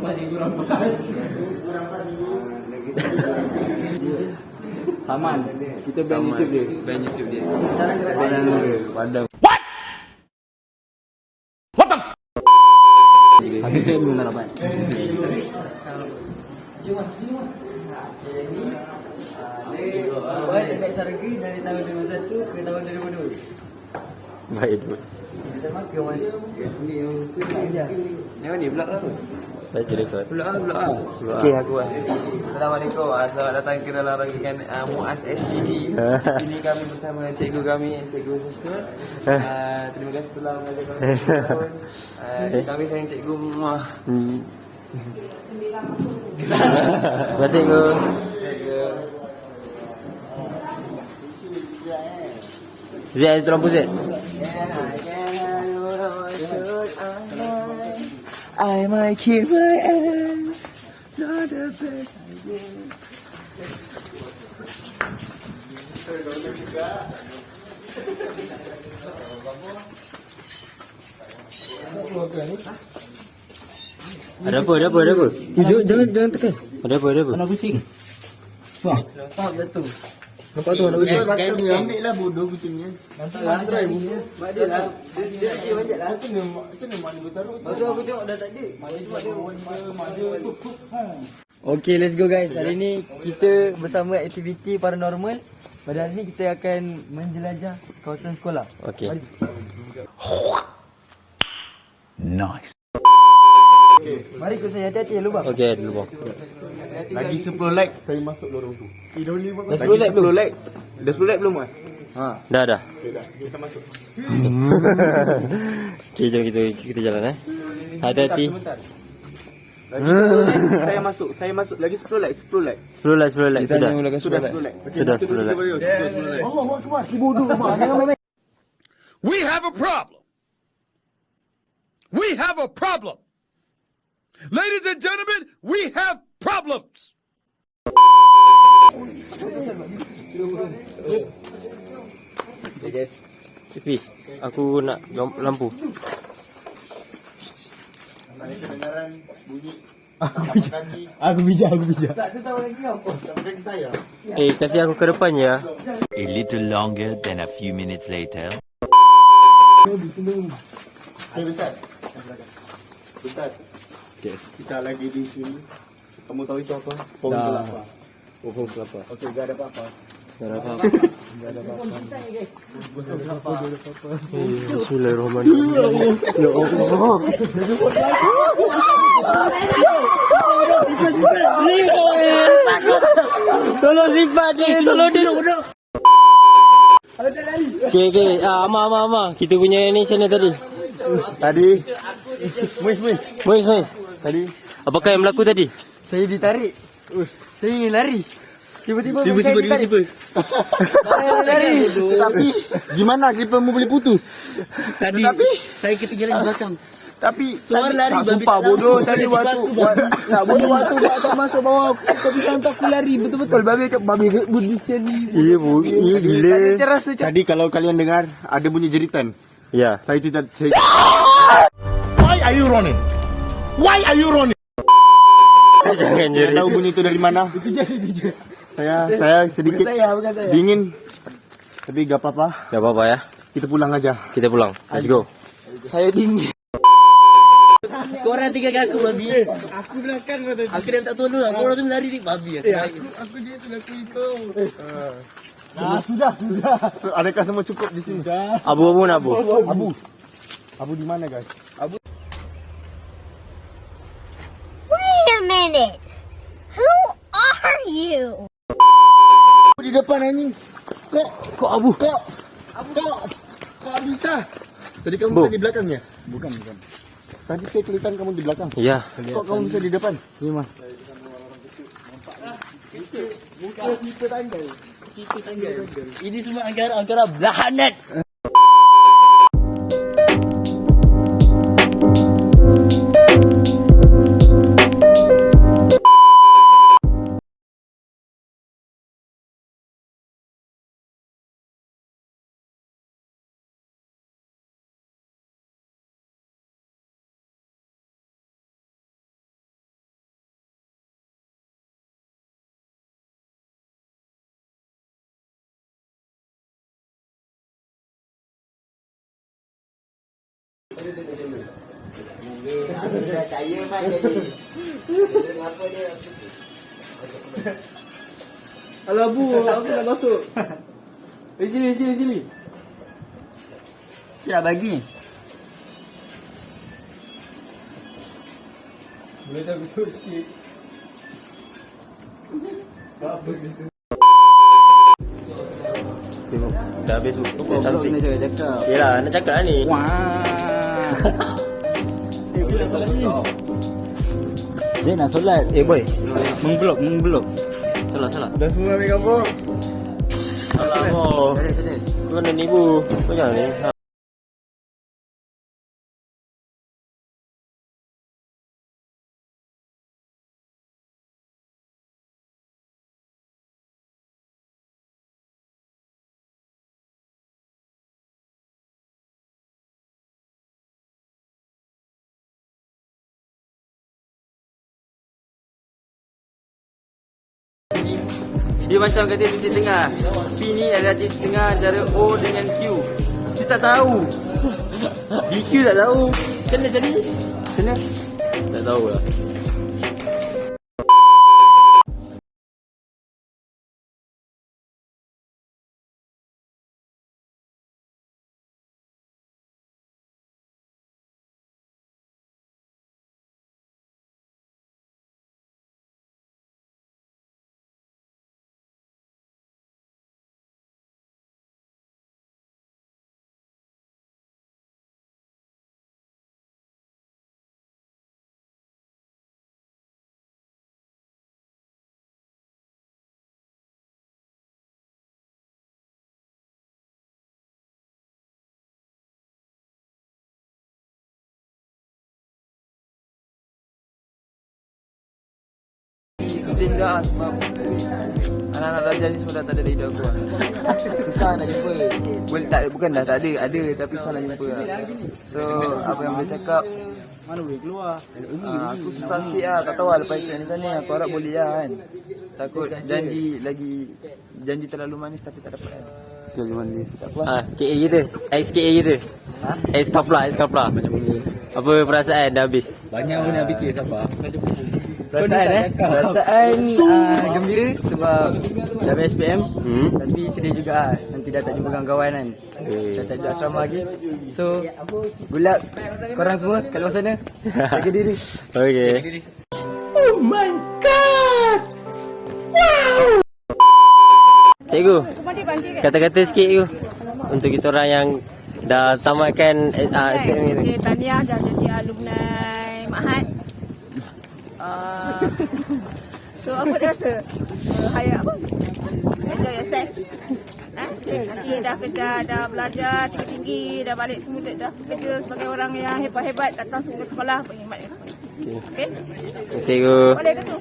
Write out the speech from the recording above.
rampas, cikgu rampas. Saman. Kita ban YouTube dia. Ban YouTube dia. Padang dia. Padang. Habis saya belum nak dapat. Buat dekat Saragi dari tahun 2001 ke tahun 2002. Baik bos. Kita makan mas. Ni yang. Yang ni pula apa? Saya je record. Pula ah, pula ah. Okey aku lah. Assalamualaikum. Ah, Selamat datang ke dalam rancangan uh, Muaz SGD. Di sini kami bersama cikgu kami, Cikgu Husnul. Uh, terima kasih telah mengajar kami. Uh, kami sayang cikgu. Muah. Hmm. Terima kasih. Cikgu. Zed ada lampu Zed. I might keep my hands, not the best idea. Ada apa? Ada apa? Ada apa? Jangan, jangan, jangan tekan. Ada apa? Ada apa? Mana kucing? Wah. Tak betul. Nampak tu mana kucing? Pakai ni ambil lah bodoh kucingnya. Mak dia lah. Dia dia dia banyak lah. Macam mana macam mana mak dia taruh? Lepas tu aku tengok dah tak ada. Mak dia cuma dia mak dia tu. Okay, let's go guys. Hari ni kita bersama aktiviti paranormal. Pada hari ni kita akan menjelajah kawasan sekolah. Okey. Mari. Mari ikut saya hati-hati ya lubang. Okey, dulu bang. Lagi 10 like saya masuk lorong tu. Dah Lagi 10 like belum? like. Dah 10 like belum mas? Ha. Dah dah. Okay, dah. Kita masuk. Okey, jom kita kita jalan eh. Hati-hati. 10 saya masuk. Saya masuk. Lagi 10 like, 10 like. 10 like 10 like Kita sudah. mulakan Sudah sekolah. 10 like. Sudah 10 like. Sudah 10 like. Allah Akbar. Si bodoh mak. We have a problem. We have a problem. Ladies and gentlemen, we have problems. Okay guys. Tepi. Aku nak lam- lampu. Saya kedengaran bunyi. Aku bijak, aku bijak. Tak tahu lagi apa. Kaki saya. Eh, kasih aku ke depan ya. A little longer than a few minutes later. Hey, bentar. Bentar. Okay. Kita lagi di sini. Kamu tahu itu apa? Pohon Dah. Kelapa. Pohon kelapa. Okey, gak ada apa-apa. Tak ada apa. Bismillahirrahmanirrahim. Ya Allah. Tolong simpan dia, tolong dia. Okey okey, ah, Ama Ama Ama, kita punya ni channel tadi. Tadi. Muis, muis. Mois Mois. Tadi. Apakah yang berlaku tadi? Saya ditarik. Saya ingin lari. Tiba-tiba Tiba-tiba ditarik. Saya lari. Tapi Gimana klipermu boleh putus? Tadi saya ketinggalan di belakang. tapi Suara tadi- lari, tak sumpah bodoh tadi waktu aku, tak bodoh waktu tak masuk bawah kau bisa hantar aku lari betul-betul babi macam babi berdisian ni. Iya bu, iya gila. Rasa Tadi kalau kalian dengar ada bunyi jeritan. Ya. Saya tidak saya Why are you running? Why are you running? Jangan jerit. tahu bunyi itu dari mana. Itu je, itu je. Saya saya sedikit saya bukan saya. dingin. Tapi gak apa-apa. Tak apa-apa ya. Kita pulang aja. Kita pulang. Let's go. Saya dingin. Korang tinggalkan aku babi. Aku belakang kau tadi. Aku dah tak tolong. Aku orang tu lari ni babi. Aku lari. Ah, sudah, sudah. So, adakah semua cukup di sini? Abu-abu nak abu. Abu. Abu di mana, guys? Wait a minute. Who are you? Di depan anjing. Kok kok abu? Kok abu kok kok bisa? Tadi kamu Bu. di belakangnya? Bukan, bukan. Tadi saya kelihatan kamu di belakang. Ya. Kok kamu bisa di depan? Ini mas. Ini semua angkara-angkara belahanat. Alah Abu, aku nak masuk. Eh sini, sini, sini. Ya bagi. Boleh tak kucuk sikit? Tengok. Dah habis tu. Kena cakap-cakap. Yelah, nak cakap lah ni. Wah. Dia nak solat. Eh boy. Mengblok, mengblok. Salah, salah. Dah semua ambil gambar. Salah kau. Kau kena nibu. Kau jangan ni. Dia macam kata titik tengah. P ni adalah titik tengah antara O dengan Q. Dia tak tahu. DQ tak tahu. Mana jadi? Mana? Tak tahu lah. Sedih juga lah sebab anak-anak darjah ni semua dah tak ada dalam hidup aku lah. Susah nak jumpa. Boleh tak bukan dah tak ada, ada tapi susah nak jumpa lah. So apa yang boleh cakap mana boleh keluar. Uh, aku susah sikit lah, tak tahu lah lepas itu macam ni. Aku harap boleh lah kan. Takut janji lagi janji terlalu manis tapi tak dapat kan. Terlalu manis. Ha, KA kita. Ex KA kita. Ha? Ex kapla, ex kapla. Apa perasaan dah habis? Banyak pun nak fikir sabar. Perasaan eh? Perasaan uh, gembira Sebab Dah SPM Hmm. Tapi sedih juga lah Nanti dah tak jumpa kawan-kawan kan. Eh. Dah tak duduk asrama lagi. So Good luck Korang semua kat luar sana. Jaga diri. Okay. Cikgu, kata-kata sikit tu untuk kita orang yang dah tamatkan eh, uh, SPM ni. Okay, tahniah dah jadi alumni. Uh, so apa dia kata? Uh, haya apa? Enjoy yourself. Eh? Nanti dah kerja, dah belajar tinggi-tinggi, dah balik semua dah kerja sebagai orang yang hebat-hebat datang semua ke sekolah penikmat yang semua. Okay. Okay? Terima kasih. Boleh ke tu?